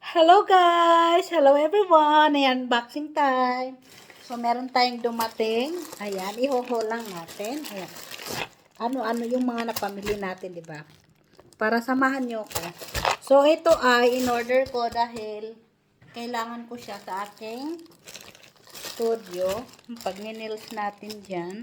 Hello guys! Hello everyone! Ayan, unboxing time. So, meron tayong dumating. Ayan, ihoho lang natin. Ano-ano yung mga napamili natin, di ba? Para samahan nyo ko. So, ito ay in-order ko dahil kailangan ko siya sa aking studio. Pag ninils natin dyan.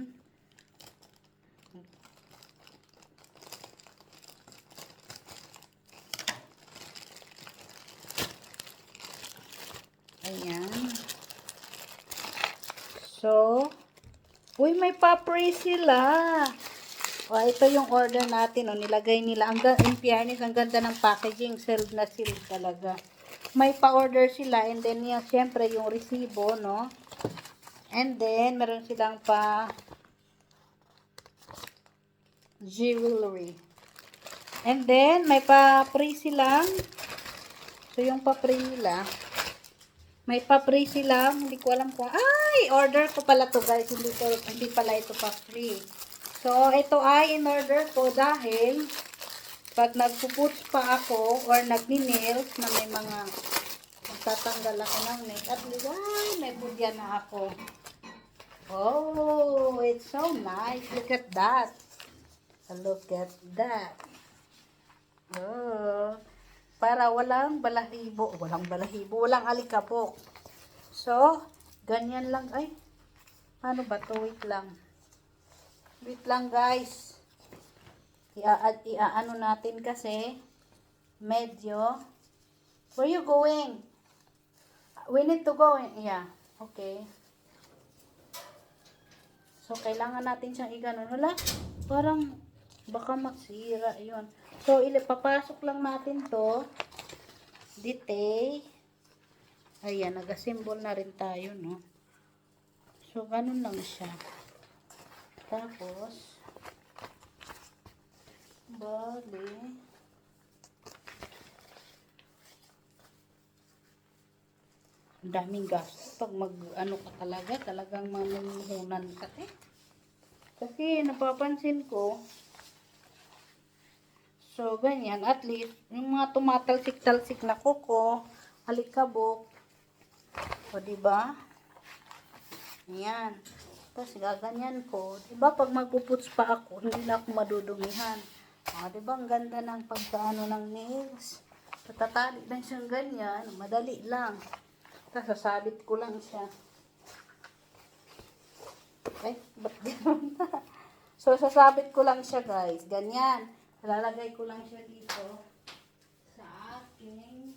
Ayan. So, uy, may papri sila. O, ito yung order natin. O, nilagay nila. Ang, fairness, ang ganda ng packaging. Sealed na sealed talaga. May pa-order sila. And then, yung, syempre, yung resibo, no? And then, meron silang pa jewelry. And then, may pa-free silang. So, yung pa-free nila, may pa-free sila. Hindi ko alam kung, ay, order ko pala to guys. Hindi, ko, hindi pala ito pa-free. So, ito ay in-order ko dahil pag nagpuputs pa ako or nagni-nails na may mga magtatanggal ako ng nails. At ay, may budya na ako. Oh, it's so nice. Look at that. Look at that. Oh. Para walang balahibo. Walang balahibo. Walang alikabok. So, ganyan lang. Ay, paano ba to? Wait lang. Wait lang, guys. Ia- Iaano natin kasi medyo Where you going? We need to go. Yeah. Okay. So, kailangan natin siyang iganon. Wala, parang baka magsira yun. So, ilipapasok lang natin to. Dite. Ayan, nag-assemble na rin tayo, no? So, ganun lang siya. Tapos, bali, ang daming gastos. Pag mag, ano ka talaga, talagang mamumuhunan ka, eh. Kasi, napapansin ko, So, ganyan. At least, yung mga tumatalsik-talsik na kuko, alikabok, o, diba? Yan. Tapos, gaganyan ko. Diba, pag magpuputs pa ako, hindi na ako madudumihan. O, diba, ang ganda ng pagkaano ng nails. Patatali lang siyang ganyan. Madali lang. Tapos, sasabit ko lang siya. Ay, ba't So, sasabit ko lang siya, guys. Ganyan. Lalagay ko lang siya dito sa aking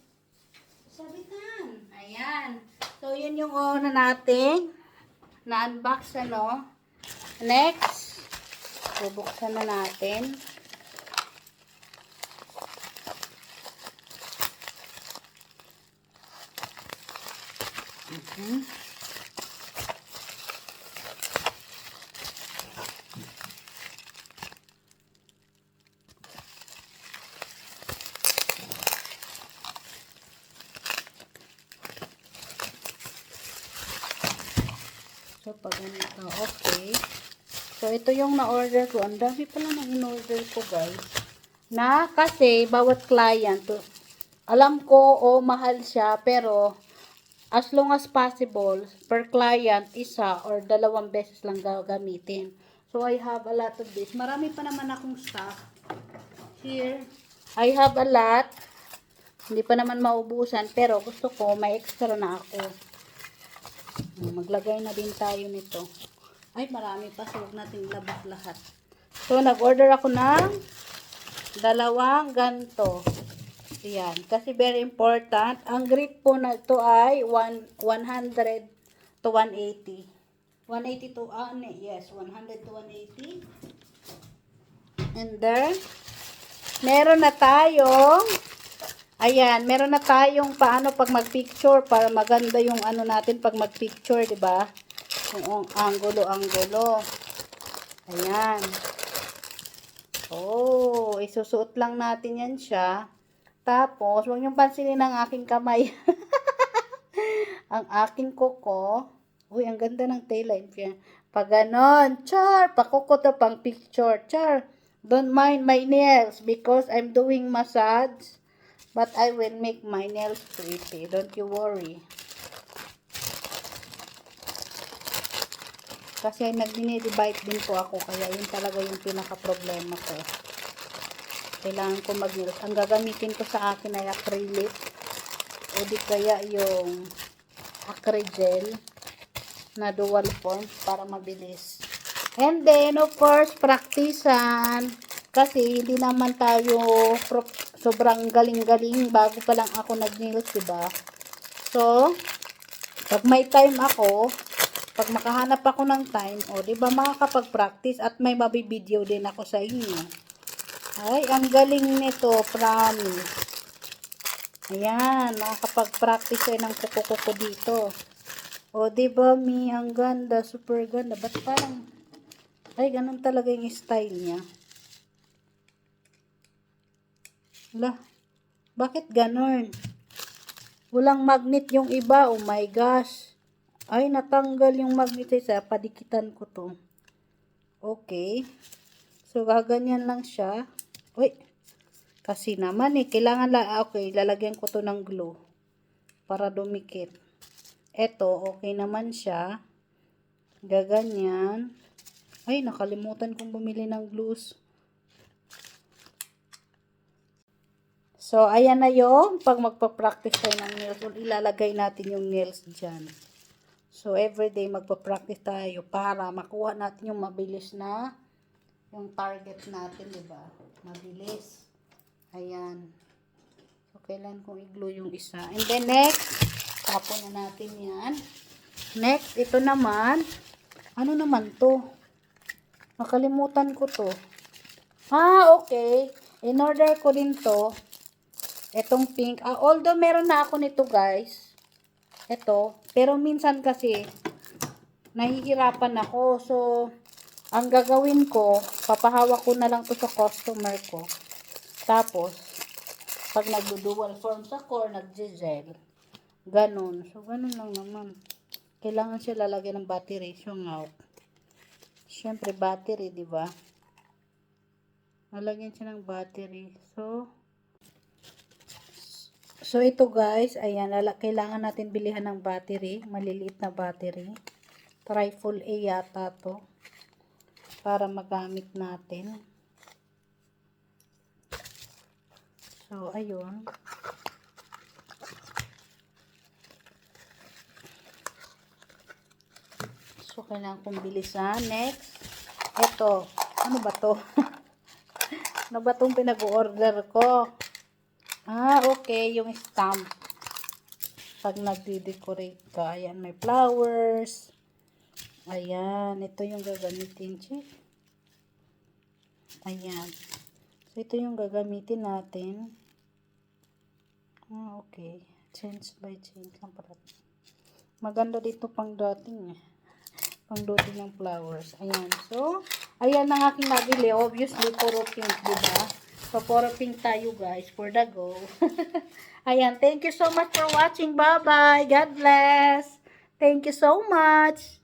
sabitan. Ayan. So, yun yung una natin na-unbox, ano. Next, bubuksan na natin. Mhm. So, pag ganito, okay. So, ito yung na-order ko. Ang dami pala na in-order ko, guys. Na, kasi, bawat client, alam ko, o mahal siya, pero, as long as possible, per client, isa or dalawang beses lang gagamitin. So, I have a lot of this. Marami pa naman akong stock. Here, I have a lot. Hindi pa naman maubusan, pero gusto ko, may extra na ako. Maglagay na din tayo nito. Ay, marami pa. So, huwag natin labas lahat. So, nag-order ako ng dalawang ganto. Ayan. Kasi very important. Ang grade po na ito ay one, 100 to 180. 180 to, ne, yes, 100 to 180. And then, meron na tayong Ayan, meron na tayong paano pag mag-picture para maganda yung ano natin pag mag-picture, 'di ba? Yung angulo-angulo. Ayan. Oh, isusuot lang natin 'yan siya. Tapos, huwag niyong pansinin ang aking kamay. ang aking kuko. Uy, ang ganda ng taillight niya. Pag ganon, char, pakuko to pang picture, char. Don't mind my nails because I'm doing massage. But I will make my nails pretty. Don't you worry. Kasi nag-divide din po ako. Kaya yun talaga yung pinaka-problema ko. Kailangan ko mag-nails. Ang gagamitin ko sa akin ay acrylic. O di kaya yung acrygel na dual form para mabilis. And then, of course, practicean. Kasi hindi naman tayo sobrang galing-galing bago pa lang ako nag-nails, diba? So, pag may time ako, pag makahanap ako ng time, o, di ba makakapag-practice at may mabibideo din ako sa inyo. Ay, ang galing nito, promise. Ayan, makakapag-practice tayo ng kuko-kuko dito. O, di ba, mi, ang ganda, super ganda. Ba't parang, ay, ganun talaga yung style niya. Lah, bakit ganun? Walang magnet yung iba, oh my gosh. Ay, natanggal yung magnet sa padikitan ko to. Okay. So, gaganyan lang siya. Uy, kasi naman eh, kailangan la, okay, lalagyan ko to ng glue para dumikit. Eto, okay naman siya. Gaganyan. Ay, nakalimutan kong bumili ng glues. So, ayan na yung pag magpa-practice tayo ng nails, ilalagay natin yung nails dyan. So, everyday magpa-practice tayo para makuha natin yung mabilis na yung target natin, di ba? Mabilis. Ayan. So, kailan kong i-glue yung isa. And then, next, tapon na natin yan. Next, ito naman, ano naman to? Nakalimutan ko to. Ah, okay. In order ko din to, etong pink. Ah, although meron na ako nito guys. Ito. Pero minsan kasi, nahihirapan ako. So, ang gagawin ko, papahawak ko na lang to sa customer ko. Tapos, pag nagdo-dual forms ako or nag-gel, ganun. So, ganun lang naman. Kailangan siya lalagyan ng battery. So, nga. Siyempre, battery, di ba? Lalagyan siya ng battery. So, So, ito guys, ayan, kailangan natin bilihan ng battery, maliliit na battery. Trifle A yata to, para magamit natin. So, ayun. So, kailangan kong bilisan. Next, ito, ano ba to? ano ba tong pinag-order ko? Ah, okay. Yung stamp. Pag nagde-decorate ka. Ayan, may flowers. Ayan. Ito yung gagamitin, chief. Ayan. So, ito yung gagamitin natin. Ah, okay. Change by change lang para. Maganda dito pang dating eh. Pang dating ng flowers. Ayan. So, ayan ang aking nabili. Obviously, puro pink, diba? Pink tayo guys for the go. Ayan, thank you so much for watching. Bye-bye. God bless. Thank you so much.